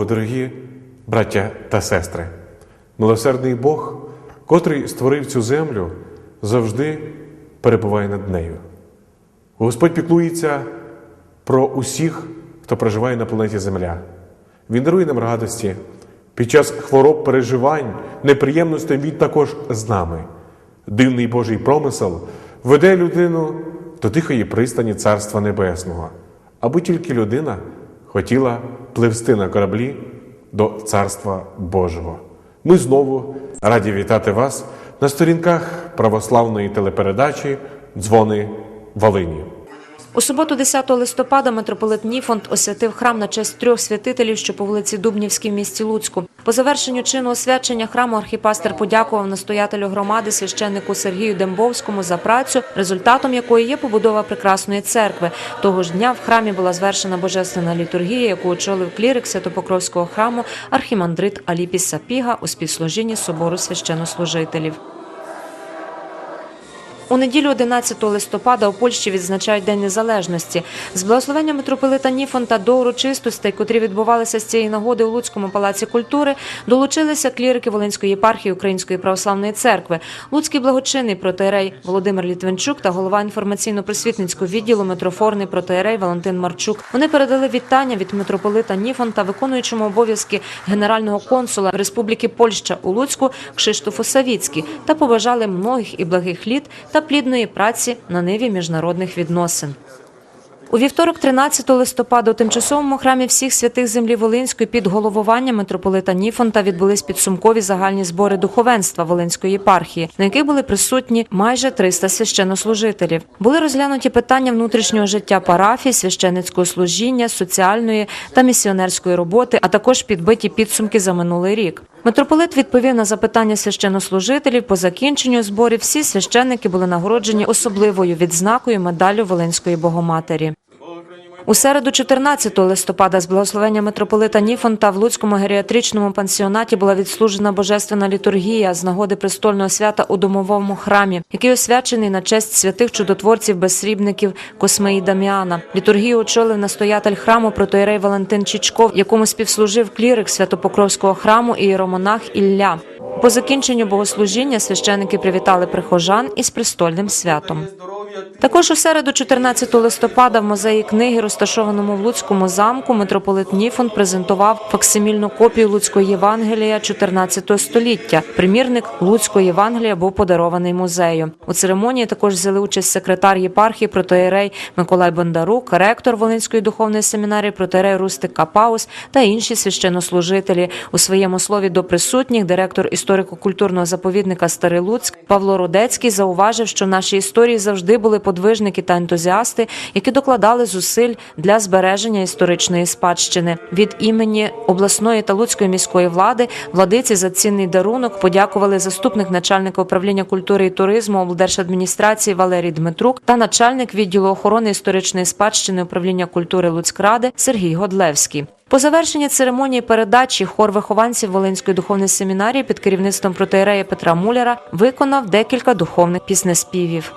Богу, дорогі браття та сестри! Милосердний Бог, котрий створив цю землю, завжди перебуває над нею. Господь піклується про усіх, хто проживає на планеті Земля. Він дарує нам радості. Під час хвороб, переживань, неприємностей Він також з нами. Дивний Божий промисел веде людину до тихої пристані Царства Небесного, аби тільки людина хотіла пливсти на кораблі до Царства Божого. Ми знову раді вітати вас на сторінках православної телепередачі Дзвони Волині. У суботу, 10 листопада, митрополит Ніфонт освятив храм на честь трьох святителів, що по вулиці Дубнівській в місті Луцьку. По завершенню чину освячення храму архіпастер подякував настоятелю громади священнику Сергію Дембовському за працю, результатом якої є побудова прекрасної церкви. Того ж дня в храмі була звершена божественна літургія, яку очолив клірик Святопокровського храму архімандрит Аліпіс Сапіга у співслужінні собору священнослужителів. У неділю 11 листопада у Польщі відзначають День Незалежності. З благословення митрополита Ніфонта до урочистостей, котрі відбувалися з цієї нагоди у Луцькому палаці культури, долучилися клірики Волинської єпархії Української православної церкви, Луцький благочинний протеерей Володимир Літвинчук та голова інформаційно-просвітницького відділу митрофорний протеерей Валентин Марчук. Вони передали вітання від митрополита Ніфонта, виконуючому обов'язки генерального консула Республіки Польща у Луцьку Кшиштофу Савіцькі та побажали многих і благих літ та плідної праці на ниві міжнародних відносин. У вівторок, 13 листопада, у тимчасовому храмі всіх святих землі Волинської під головуванням митрополита Ніфонта відбулись підсумкові загальні збори духовенства Волинської єпархії, на яких були присутні майже 300 священнослужителів. Були розглянуті питання внутрішнього життя парафії, священницького служіння, соціальної та місіонерської роботи, а також підбиті підсумки за минулий рік. Митрополит відповів на запитання священнослужителів. По закінченню зборів всі священники були нагороджені особливою відзнакою медаллю Волинської Богоматері. У середу, 14 листопада, з благословення митрополита Ніфонта в Луцькому геріатричному пансіонаті була відслужена божественна літургія з нагоди престольного свята у домовому храмі, який освячений на честь святих чудотворців безсрібників Косми і Даміана. Літургію очолив настоятель храму протоєрей Валентин Чічков, якому співслужив клірик Святопокровського храму і Ілля. По закінченню богослужіння священики привітали прихожан із престольним святом. Також у середу, 14 листопада, в музеї книги, розташованому в Луцькому замку, митрополит Ніфон презентував факсимільну копію Луцького Євангелія 14 століття. Примірник Луцького Євангелія був подарований музею. У церемонії також взяли участь секретар єпархії протоєрей Миколай Бондарук, ректор Волинської духовної семінарії протоєрей Рустик Капаус та інші священнослужителі. У своєму слові до присутніх директор історико-культурного заповідника Старий Луцьк Павло Рудецький зауважив, що в нашій історії завжди були подвижники та ентузіасти, які докладали зусиль для збереження історичної спадщини. Від імені обласної та луцької міської влади владиці за цінний дарунок подякували заступник начальника управління культури і туризму облдержадміністрації Валерій Дмитрук та начальник відділу охорони історичної спадщини управління культури Луцькради Сергій Годлевський. По завершенні церемонії передачі хор вихованців Волинської духовної семінарії під керівництвом протеєрея Петра Муляра виконав декілька духовних піснеспівів.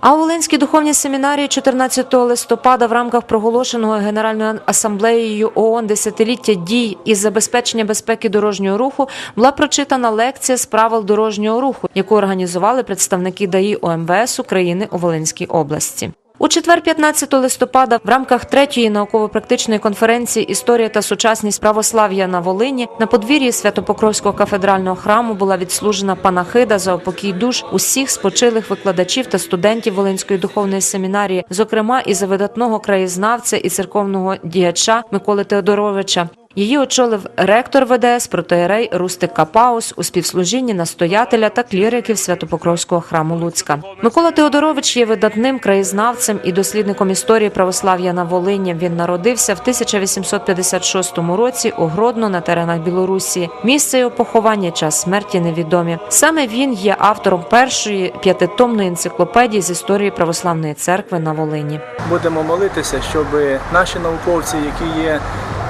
А у Волинській духовній семінарії 14 листопада в рамках проголошеного Генеральною асамблеєю ООН десятиліття дій із забезпечення безпеки дорожнього руху була прочитана лекція з правил дорожнього руху, яку організували представники ДАІ ОМВС України у Волинській області. У четвер, 15 листопада, в рамках третьої науково-практичної конференції Історія та сучасність православ'я на Волині на подвір'ї Святопокровського кафедрального храму була відслужена панахида за опокій душ усіх спочилих викладачів та студентів Волинської духовної семінарії, зокрема і за видатного краєзнавця і церковного діяча Миколи Теодоровича. Її очолив ректор ВДС протоєрей Рустик Капаус у співслужінні настоятеля та кліриків Святопокровського храму Луцька. Микола Теодорович є видатним краєзнавцем і дослідником історії православ'я на Волині. Він народився в 1856 році у Гродно на теренах Білорусі. Місце його поховання, час смерті невідомі. Саме він є автором першої п'ятитомної енциклопедії з історії православної церкви на Волині. Будемо молитися, щоб наші науковці, які є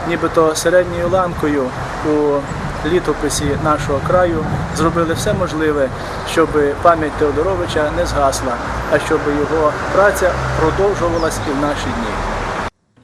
нібито середньою ланкою у літописі нашого краю, зробили все можливе, щоб пам'ять Теодоровича не згасла, а щоб його праця продовжувалась і в наші дні.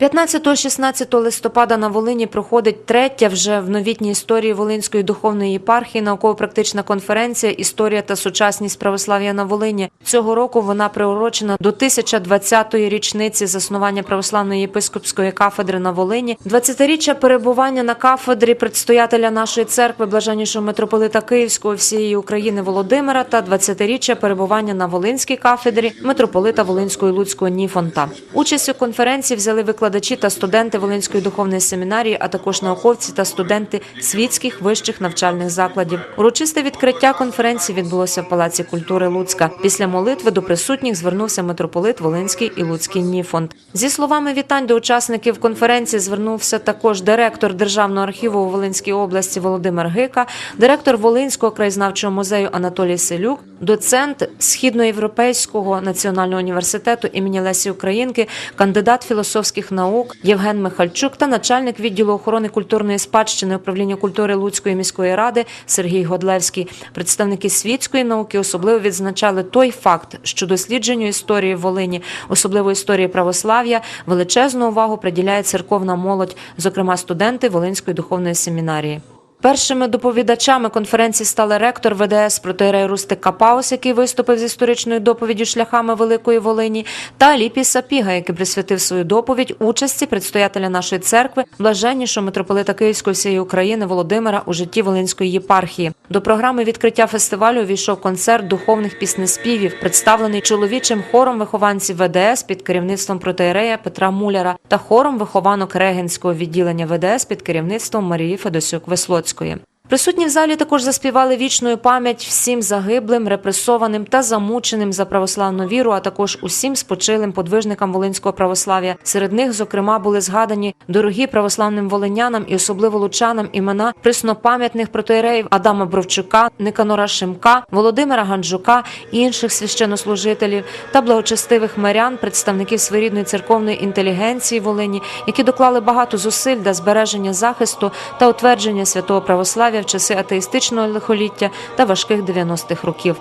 15-16 листопада на Волині проходить третя вже в новітній історії Волинської духовної єпархії науково-практична конференція Історія та сучасність православ'я на Волині. Цього року вона приурочена до 1020-ї річниці заснування православної єпископської кафедри на Волині, 20-річчя перебування на кафедрі предстоятеля нашої церкви, блаженнішого митрополита Київського всієї України Володимира та 20-річчя перебування на Волинській кафедрі митрополита Волинського і Луцького Ніфонта. Участь у конференції взяли викладачі та студенти Волинської духовної семінарії, а також науковці та студенти світських вищих навчальних закладів. Урочисте відкриття конференції відбулося в Палаці культури Луцька. Після молитви до присутніх звернувся митрополит Волинський і Луцький Ніфонд. Зі словами вітань до учасників конференції звернувся також директор Державного архіву у Волинській області Володимир Гика, директор Волинського краєзнавчого музею Анатолій Селюк, доцент Східноєвропейського національного університету імені Лесі Українки, кандидат філософських наук Євген Михальчук та начальник відділу охорони культурної спадщини управління культури Луцької міської ради Сергій Годлевський. Представники світської науки особливо відзначали той факт, що дослідженню історії Волині, особливо історії православ'я, величезну увагу приділяє церковна молодь, зокрема студенти Волинської духовної семінарії. Першими доповідачами конференції стали ректор ВДС протоірей Рустик Капаус, який виступив з історичною доповіддю шляхами Великої Волині, та Ліпій Сапіга, який присвятив свою доповідь участі предстоятеля нашої церкви, блаженнішого митрополита Київської всієї України Володимира у житті Волинської єпархії. До програми відкриття фестивалю увійшов концерт духовних піснеспівів, представлений чоловічим хором вихованців ВДС під керівництвом протоірея Петра Муляра та хором вихованок регенського відділення ВДС під керівництвом Марії Федосюк Веслоцької. wnioskuje. Присутні в залі також заспівали вічною пам'ять всім загиблим, репресованим та замученим за православну віру, а також усім спочилим подвижникам волинського православ'я. Серед них, зокрема, були згадані дорогі православним волинянам і особливо лучанам імена приснопам'ятних протоіреїв Адама Бровчука, Никанора Шимка, Володимира Ганджука, інших священнослужителів та благочестивих мирян, представників своєрідної церковної інтелігенції Волині, які доклали багато зусиль для збереження захисту та утвердження святого православ'я в часи атеїстичного лихоліття та важких 90-х років.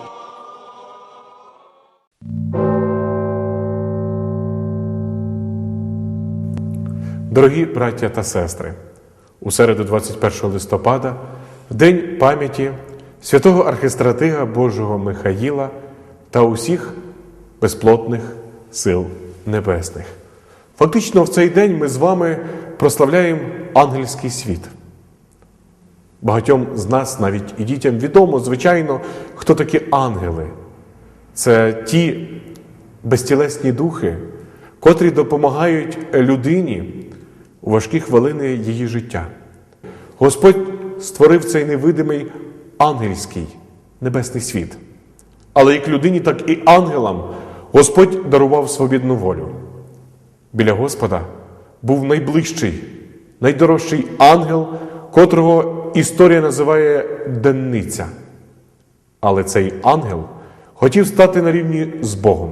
Дорогі браття та сестри, у середу 21 листопада, в день пам'яті святого архистратига Божого Михаїла та усіх безплотних сил небесних. Фактично, в цей день ми з вами прославляємо ангельський світ. Багатьом з нас, навіть і дітям, відомо, звичайно, хто такі ангели. Це ті безтілесні духи, котрі допомагають людині у важкі хвилини її життя. Господь створив цей невидимий ангельський небесний світ. Але як людині, так і ангелам Господь дарував свобідну волю. Біля Господа був найближчий, найдорожчий ангел, котрого історія називає денниця. Але цей ангел хотів стати на рівні з Богом.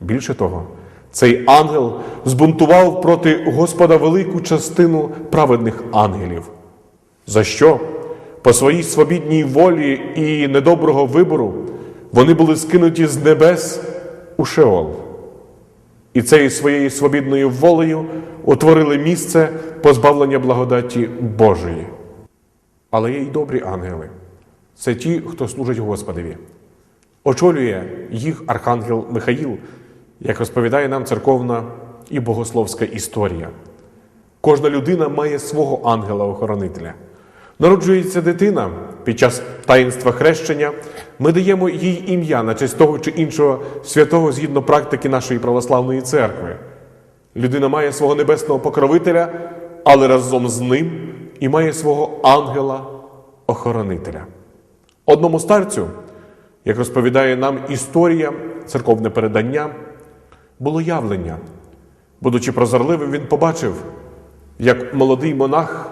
Більше того, цей ангел збунтував проти Господа велику частину праведних ангелів. За що? По своїй свобідній волі і недоброго вибору вони були скинуті з небес у Шеол. І цією своєю свобідною волею утворили місце позбавлення благодаті Божої. Але є й добрі ангели. Це ті, хто служить Господові. Очолює їх архангел Михаїл, як розповідає нам церковна і богословська історія. Кожна людина має свого ангела-охоронителя. Народжується дитина під час таїнства хрещення. Ми даємо їй ім'я на честь того чи іншого святого згідно практики нашої православної церкви. Людина має свого небесного покровителя, але разом з ним і має свого ангела-охоронителя. Одному старцю, як розповідає нам історія, церковне передання, було явлення. Будучи прозорливим, він побачив, як молодий монах,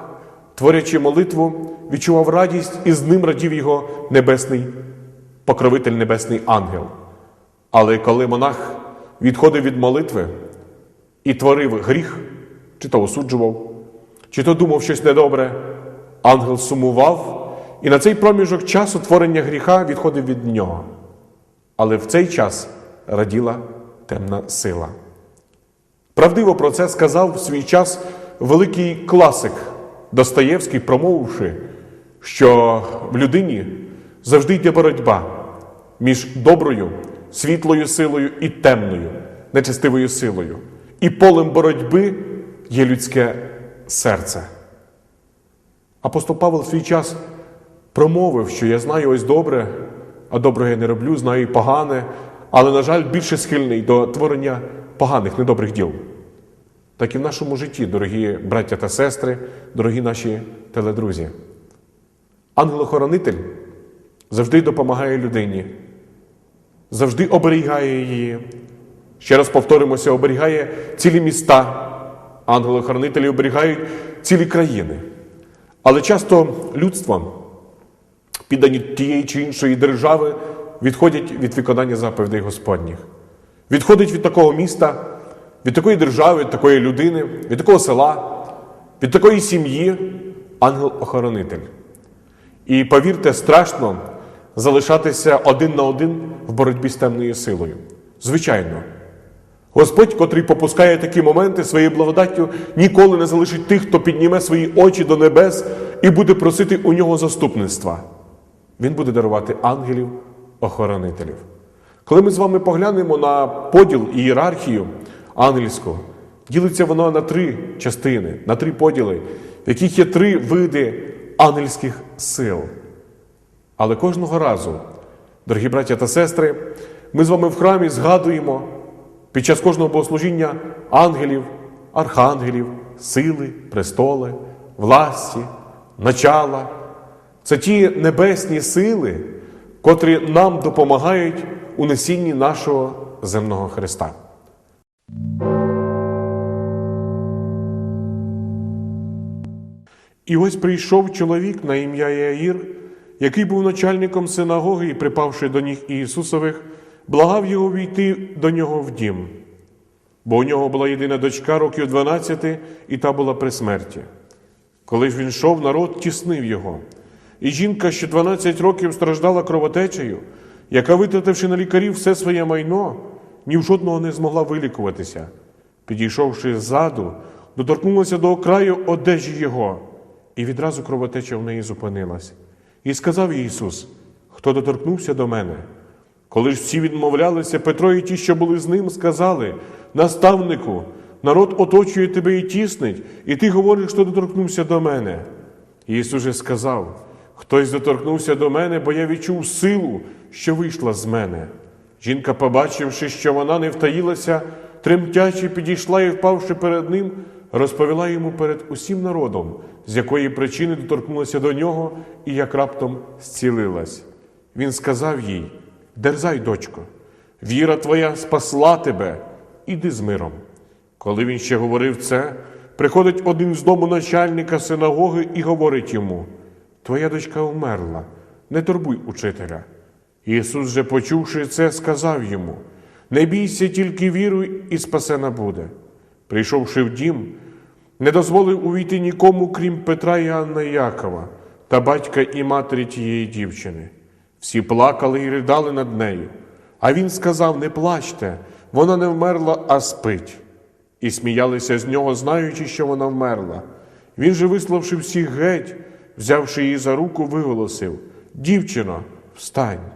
творячи молитву, відчував радість і з ним радів його небесний покровитель, небесний ангел. Але коли монах відходив від молитви і творив гріх, чи то осуджував, чи то думав щось недобре, ангел сумував, і на цей проміжок часу творення гріха відходив від нього. Але в цей час раділа темна сила. Правдиво про це сказав в свій час великий класик Достоєвський, промовивши, що в людині завжди йде боротьба між доброю, світлою силою і темною, нечестивою силою. І полем боротьби є людське серце. Апостол Павел в свій час промовив, що я знаю ось добре, а доброго я не роблю, знаю і погане, але, на жаль, більше схильний до творення поганих, недобрих діл. Так і в нашому житті, дорогі браття та сестри, дорогі наші теледрузі. Ангел-охоронитель завжди допомагає людині, завжди оберігає її. Ще раз повторимося, оберігає цілі міста. Ангели-охоронителі оберігають цілі країни. Але часто людство, піддані тієї чи іншої держави, відходять від виконання заповідей Господніх. Відходить від такого міста, від такої держави, від такої людини, від такого села, від такої сім'ї ангел-охоронитель. І повірте, страшно залишатися один на один в боротьбі з темною силою. Звичайно, Господь, котрий попускає такі моменти своєю благодаттю, ніколи не залишить тих, хто підніме свої очі до небес і буде просити у нього заступництва. Він буде дарувати ангелів, охоронителів. Коли ми з вами поглянемо на поділ і ієрархію ангельську, ділиться воно на три частини, на три поділи, в яких є три види ангельських сил. Але кожного разу, дорогі браття та сестри, ми з вами в храмі згадуємо під час кожного богослужіння ангелів, архангелів, сили, престоли, власті, начала. Це ті небесні сили, котрі нам допомагають у несінні нашого земного Христа. І ось прийшов чоловік на ім'я Яїр, який був начальником синагоги і, припавши до ніг Ісусових, благав його війти до нього в дім. Бо у нього була єдина дочка років 12, і та була при смерті. Коли ж він йшов, народ тіснив його. І жінка, що 12 років страждала кровотечею, яка, витративши на лікарів все своє майно, ні в жодного не змогла вилікуватися. Підійшовши ззаду, доторкнулася до краю одежі його, і відразу кровотеча в неї зупинилась. І сказав їй Ісус: Хто доторкнувся до мене? Коли ж всі відмовлялися, Петро і ті, що були з ним, сказали: Наставнику, народ оточує тебе і тіснить, і ти говориш, хто доторкнувся до мене. Ісус же сказав: Хтось доторкнувся до мене, бо я відчув силу, що вийшла з мене. Жінка, побачивши, що вона не втаїлася, тремтячи, підійшла і, впавши перед ним, розповіла йому перед усім народом, з якої причини доторкнулася до нього і як раптом зцілилась. Він сказав їй: Дерзай, дочко, віра твоя спасла тебе, іди з миром. Коли він ще говорив це, приходить один з дому начальника синагоги і говорить йому: Твоя дочка вмерла, не турбуй учителя. Ісус же, почувши це, сказав йому: Не бійся, тільки віруй, і спасена буде. Прийшовши в дім, не дозволив увійти нікому, крім Петра і Анна Якова та батька і матері тієї дівчини. Всі плакали і ридали над нею. А він сказав: Не плачте, вона не вмерла, а спить. І сміялися з нього, знаючи, що вона вмерла. Він же, виславши всіх геть, взявши її за руку, виголосив: Дівчино, встань.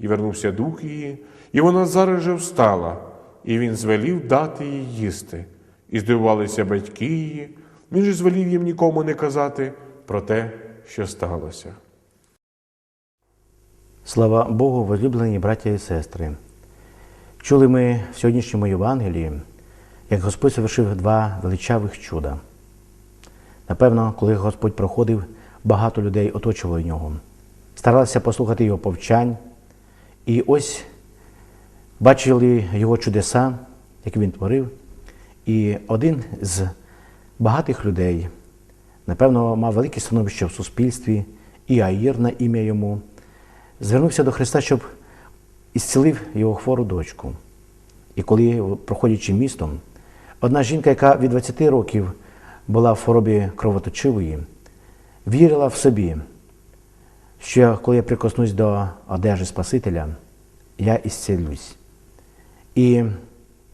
І вернувся дух її, і вона зараз же встала, і він звелів дати їй їсти. І здивувалися батьки її. Він же звелів їм нікому не казати про те, що сталося. Слава Богу, возлюблені браття і сестри. Чули ми в сьогоднішньому Євангелії, як Господь совершив два величавих чуда. Напевно, коли Господь проходив, багато людей оточувало нього, старалися послухати його повчань, і ось бачили його чудеса, які він творив. І один з багатих людей, напевно, мав велике становище в суспільстві, і Аїр на ім'я йому, звернувся до Христа, щоб ісцілив його хвору дочку. І коли, проходячи містом, одна жінка, яка від 20 років була в хворобі кровоточивої, вірила в собі, що коли я прикоснусь до одежі Спасителя, я ісцілюсь. І,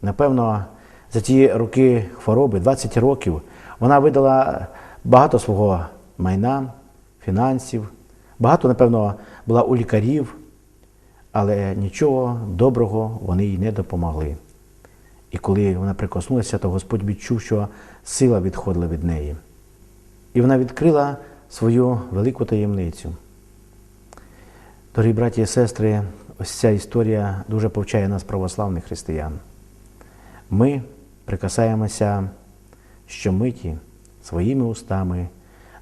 напевно, За ті роки хвороби, 20 років, вона видала багато свого майна, фінансів, багато, напевно, була у лікарів, але нічого доброго вони їй не допомогли. І коли вона прикоснулася, то Господь відчув, що сила відходила від неї. І вона відкрила свою велику таємницю. Дорогі браті і сестри, ось ця історія дуже повчає нас, православних християн. Ми прикасаємося щомиті своїми устами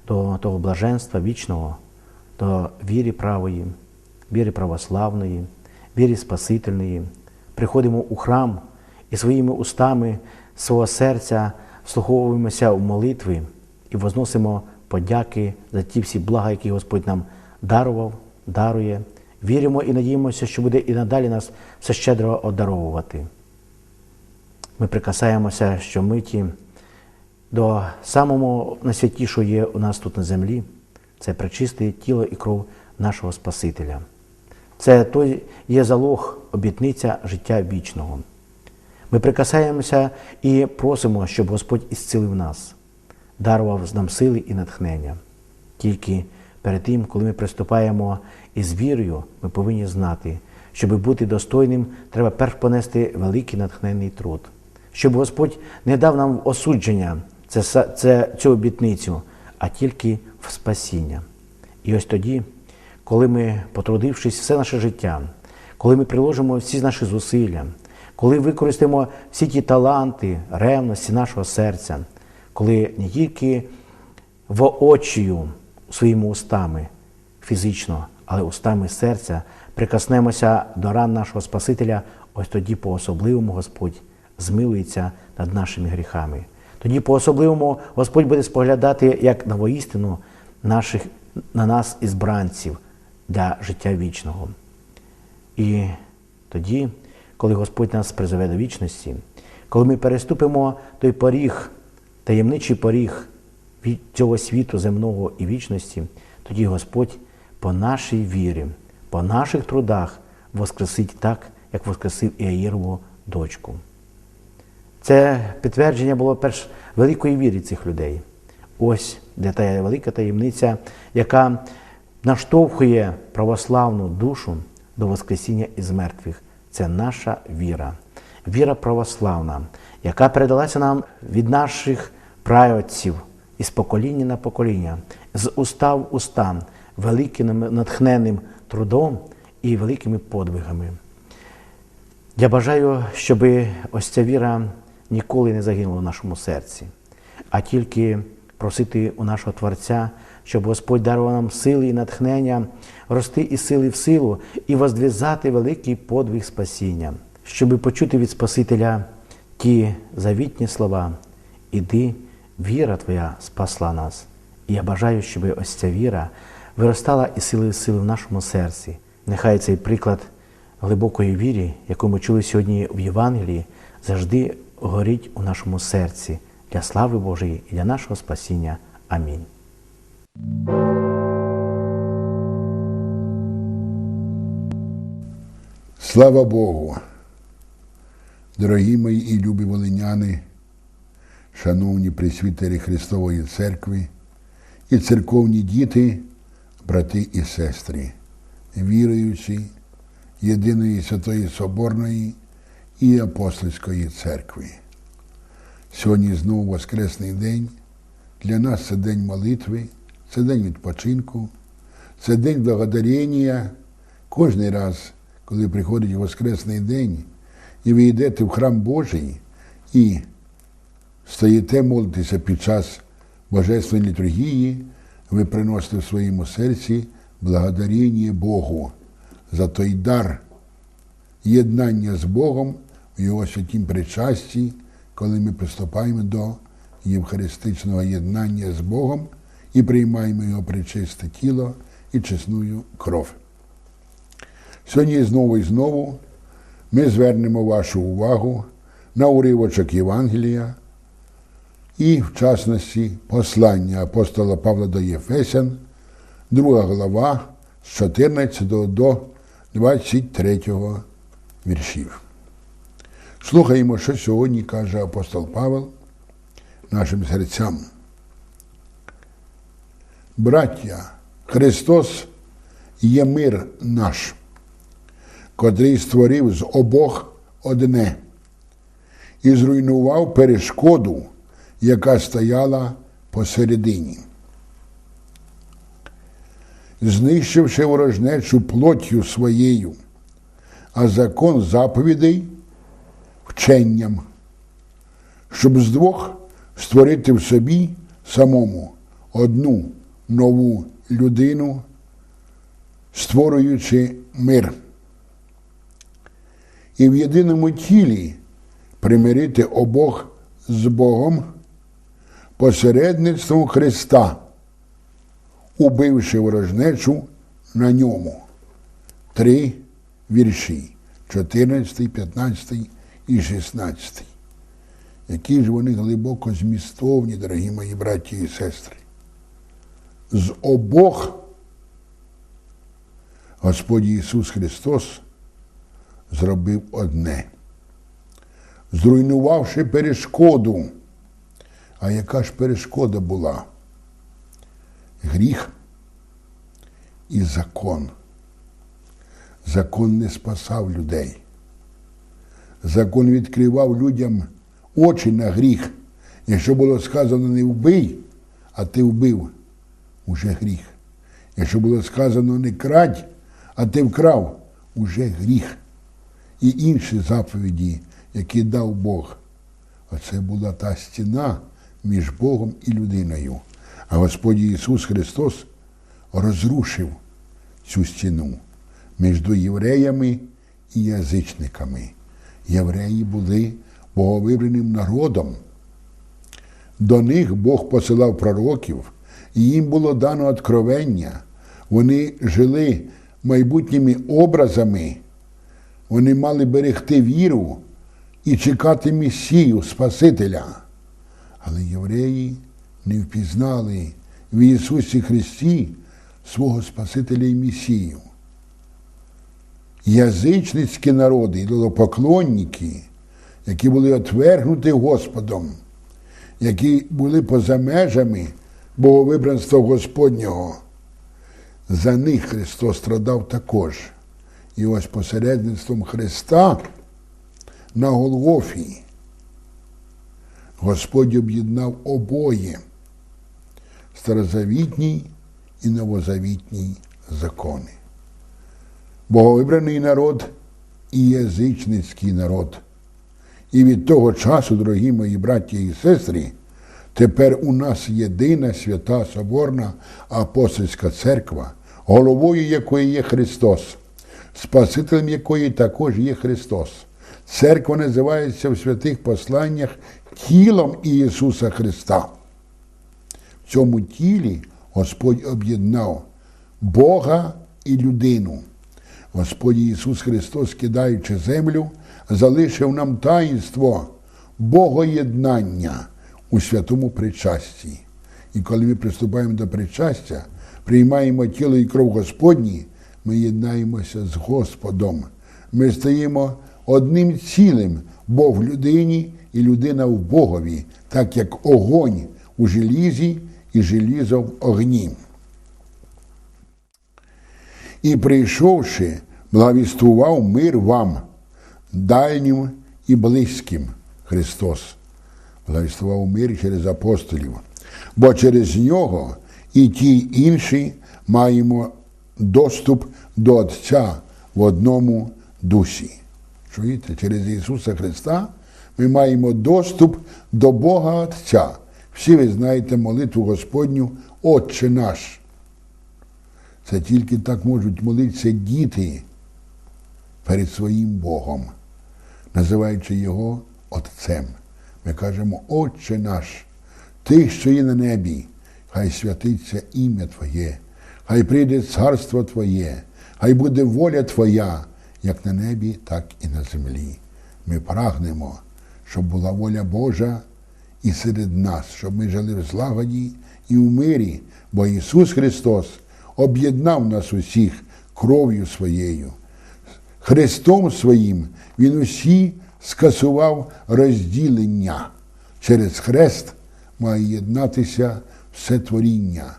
до того блаженства вічного, до віри правої, віри православної, віри Спасительної. Приходимо у храм і своїми устами свого серця вслуховуємося в молитви і возносимо подяки за ті всі блага, які Господь нам дарував, дарує. Віримо і надіємося, що буде і надалі нас все щедро одаровувати. Ми прикасаємося щомиті до самого найсвятішого є у нас тут на землі це пречисте тіло і кров нашого Спасителя. Це той є залог, обітниця життя вічного. Ми прикасаємося і просимо, щоб Господь ісцілив нас, дарував нам сили і натхнення. Тільки перед тим, коли ми приступаємо із вірою, ми повинні знати, щоб бути достойним, треба перш понести великий натхненний труд. Щоб Господь не дав нам осудження, це, це, цю обітницю, а тільки в спасіння. І ось тоді, коли ми, потрудившись все наше життя, коли ми приложимо всі наші зусилля, коли використаємо всі ті таланти, ревності нашого серця, коли не тільки воочію своїми устами фізично, але устами серця прикоснемося до ран нашого Спасителя, ось тоді по-особливому Господь змилується над нашими гріхами. Тоді по-особливому Господь буде споглядати як на воістину наших, на нас ізбранців для життя вічного. І тоді, коли Господь нас призове до вічності, коли ми переступимо той поріг, таємничий поріг від цього світу земного і вічності, тоді Господь по нашій вірі, по наших трудах воскресить так, як воскресив Іаїрову дочку. Це підтвердження було перш великої віри цих людей. Ось де та велика таємниця, яка наштовхує православну душу до Воскресіння із мертвих. Це наша віра, віра православна, яка передалася нам від наших праотців із покоління на покоління, з уста в уста, великим натхненним трудом і великими подвигами. Я бажаю, щоб ось ця віра ніколи не загинула в нашому серці, а тільки просити у нашого Творця, щоб Господь дарував нам сили і натхнення, рости із сили в силу і воздвізати великий подвиг спасіння, щоб почути від Спасителя ті завітні слова Іди, віра Твоя спасла нас. І я бажаю, щоб ось ця віра виростала із сили в сили в нашому серці. Нехай цей приклад глибокої вірі, яку ми чули сьогодні в Євангелії, завжди горить у нашому серці для слави Божої і для нашого спасіння. Амінь. Слава Богу! Дорогі мої і любі волиняни, шановні присвітери Христової Церкви і церковні діти, брати і сестри, віруючі єдиної Святої Соборної і Апостольської церкви. Сьогодні знову Воскресний день. Для нас це день молитви, це день відпочинку, це день благодарення. Кожний раз, коли приходить Воскресний день, і ви йдете в храм Божий і стоїте молитися під час Божественної літургії, ви приносите в своєму серці благодарення Богу за той дар єднання з Богом в Його святім причасті, коли ми приступаємо до євхаристичного єднання з Богом і приймаємо Його причисте тіло і чесную кров. Сьогодні знову і знову ми звернемо вашу увагу на уривочок Євангелія і, в частності, послання апостола Павла до Єфесян, друга глава з 14 до 23 віршів. Слухаємо, що сьогодні каже апостол Павел нашим серцям. Браття, Христос є мир наш, котрий створив з обох одне і зруйнував перешкоду, яка стояла посередині. Знищивши ворожнечу плоттю своєю, а закон заповідей вченням, щоб з двох створити в собі самому одну нову людину, створюючи мир. І в єдиному тілі примирити обох з Богом посередництвом Христа, убивши ворожнечу на ньому. Три вірші 14, 15 і 16. Які ж вони глибоко змістовні, дорогі мої браті і сестри. З обох Господь Ісус Христос зробив одне, зруйнувавши перешкоду. А яка ж перешкода була? Гріх і закон. Закон не спасав людей. Закон відкривав людям очі на гріх. Якщо було сказано не вбий, а ти вбив, уже гріх. Якщо було сказано не крадь, а ти вкрав, уже гріх. І інші заповіді, які дав Бог. Оце була та стіна між Богом і людиною. А Господь Ісус Христос розрушив цю стіну між євреями і язичниками. Євреї були боговибраним народом. До них Бог посилав пророків, і їм було дано откровення. Вони жили майбутніми образами, вони мали берегти віру і чекати Месію, Спасителя. Але євреї не впізнали в Ісусі Христі свого Спасителя і Месію. Язичницькі народи, ідолопоклонники, які були отвергнуті Господом, які були поза межами боговибранства Господнього. За них Христос страдав також. І ось посередництвом Христа на Голгофі Господь об'єднав обоє старозавітній і новозавітній закони. Боговибраний народ і язичницький народ. І від того часу, дорогі мої браті і сестри, тепер у нас єдина свята Соборна апостольська церква, головою якої є Христос, Спасителем якої також є Христос. Церква називається в святих посланнях тілом Ісуса Христа. В цьому тілі Господь об'єднав Бога і людину. Господь Ісус Христос, кидаючи землю, залишив нам таїнство Богоєднання у святому причасті. І коли ми приступаємо до причастя, приймаємо тіло і кров Господні, ми єднаємося з Господом. Ми стаємо одним цілим Бог в людині і людина в Богові, так як огонь у желізі і желізо в огні. І прийшовши, благовістував мир вам, дальнім і близьким Христос. Благовістував мир через апостолів, бо через нього і ті інші маємо доступ до Отця в одному дусі. Чуєте, через Ісуса Христа ми маємо доступ до Бога Отця. Всі ви знаєте молитву Господню Отче наш. Це тільки так можуть молитися діти перед своїм Богом, називаючи Його Отцем. Ми кажемо, Отче наш, Ти, що є на небі, хай святиться ім'я Твоє, хай прийде царство Твоє, хай буде воля Твоя, як на небі, так і на землі. Ми прагнемо, щоб була воля Божа і серед нас, щоб ми жили в злагоді і в мирі, бо Ісус Христос об'єднав нас усіх кров'ю своєю. Христом своїм Він усі скасував розділення. Через хрест має єднатися все творіння,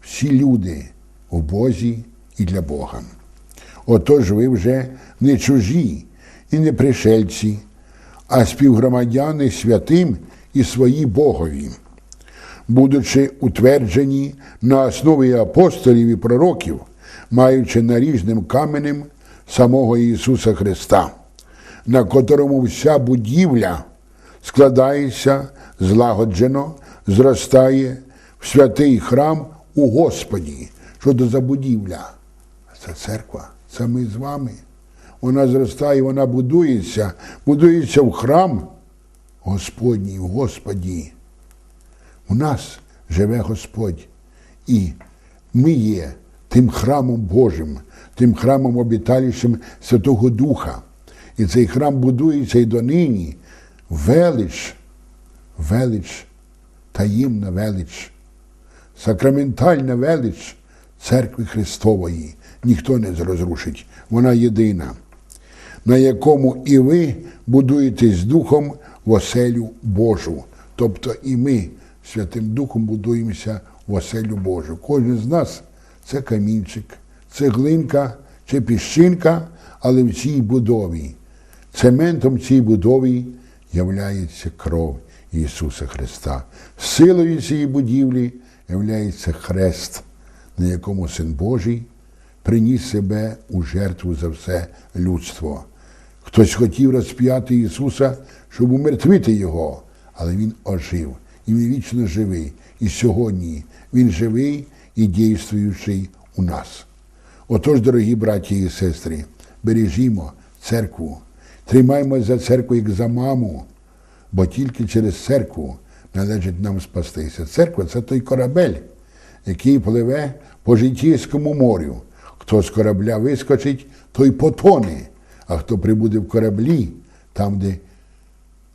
всі люди у Бозі і для Бога. Отож ви вже не чужі і не пришельці, а співгромадяни святим і свої Богові, будучи утверджені на основі апостолів і пророків, маючи наріжним каменем самого Ісуса Христа, на котрому вся будівля складається злагоджено, зростає в святий храм у Господі. Що то за будівля? Це церква, це ми з вами. Вона зростає, вона будується, будується в храм Господній, в Господі. У нас живе Господь. І ми є тим храмом Божим, тим храмом обіталищем Святого Духа. І цей храм будується і донині велич, велич, таємна велич, сакраментальна велич Церкви Христової. Ніхто не розрушить. Вона єдина, на якому і ви будуєтесь Духом в оселю Божу. Тобто і ми Святим Духом будуємося в оселю Божу. Кожен з нас це камінчик, цеглинка чи піщинка, але в цій будові. Цементом цій будові являється кров Ісуса Христа. Силою цієї будівлі являється хрест, на якому Син Божий приніс себе у жертву за все людство. Хтось хотів розп'яти Ісуса, щоб умертвити Його, але Він ожив. І Він вічно живий. І сьогодні Він живий і дійствуючий у нас. Отож, дорогі браті і сестри, бережімо церкву, тримаймо за церкву як за маму, бо тільки через церкву належить нам спастися. Церква це той корабель, який пливе по життєйському морю. Хто з корабля вискочить, той потоне, а хто прибуде в кораблі, там, де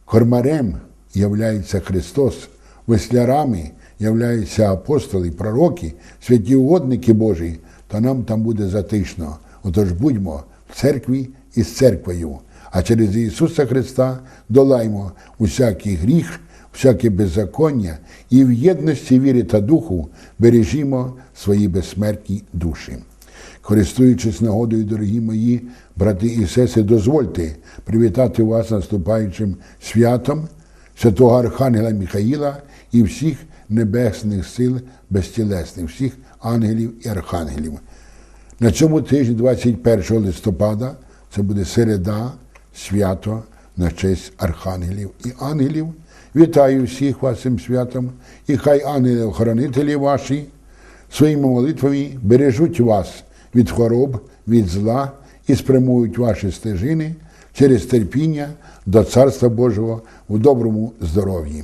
кормарем являється Христос, веслярами являються апостоли, пророки, святі угодники Божі, то нам там буде затишно. Отож будьмо в церкві і з церквою, а через Ісуса Христа долаймо усякий гріх, всяке беззаконня і в єдності віри та духу бережімо свої безсмертні душі. Користуючись нагодою, дорогі мої брати і сестри, дозвольте привітати вас наступаючим святом святого Архангела Михаїла і всіх небесних сил безтілесних, всіх ангелів і архангелів. На цьому тижні, 21 листопада, це буде середа, свято на честь архангелів і ангелів. Вітаю всіх вас цим святом, і хай ангели-охоронителі ваші своїми молитвами бережуть вас від хвороб, від зла і спрямують ваші стежини через терпіння до Царства Божого у доброму здоров'ї.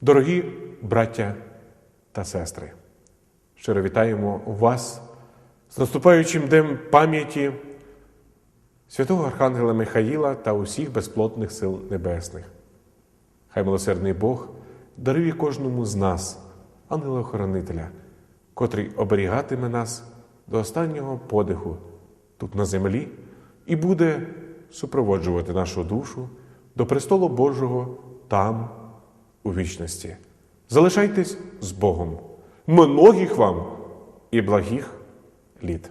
Дорогі браття та сестри, щиро вітаємо вас з наступаючим днем пам'яті святого Архангела Михаїла та усіх безплотних сил небесних. Хай милосердний Бог дарує кожному з нас, ангела-охоронителя, котрий оберігатиме нас до останнього подиху тут на землі і буде супроводжувати нашу душу до престолу Божого там, у вічності. Залишайтесь з Богом, многих вам і благих літ.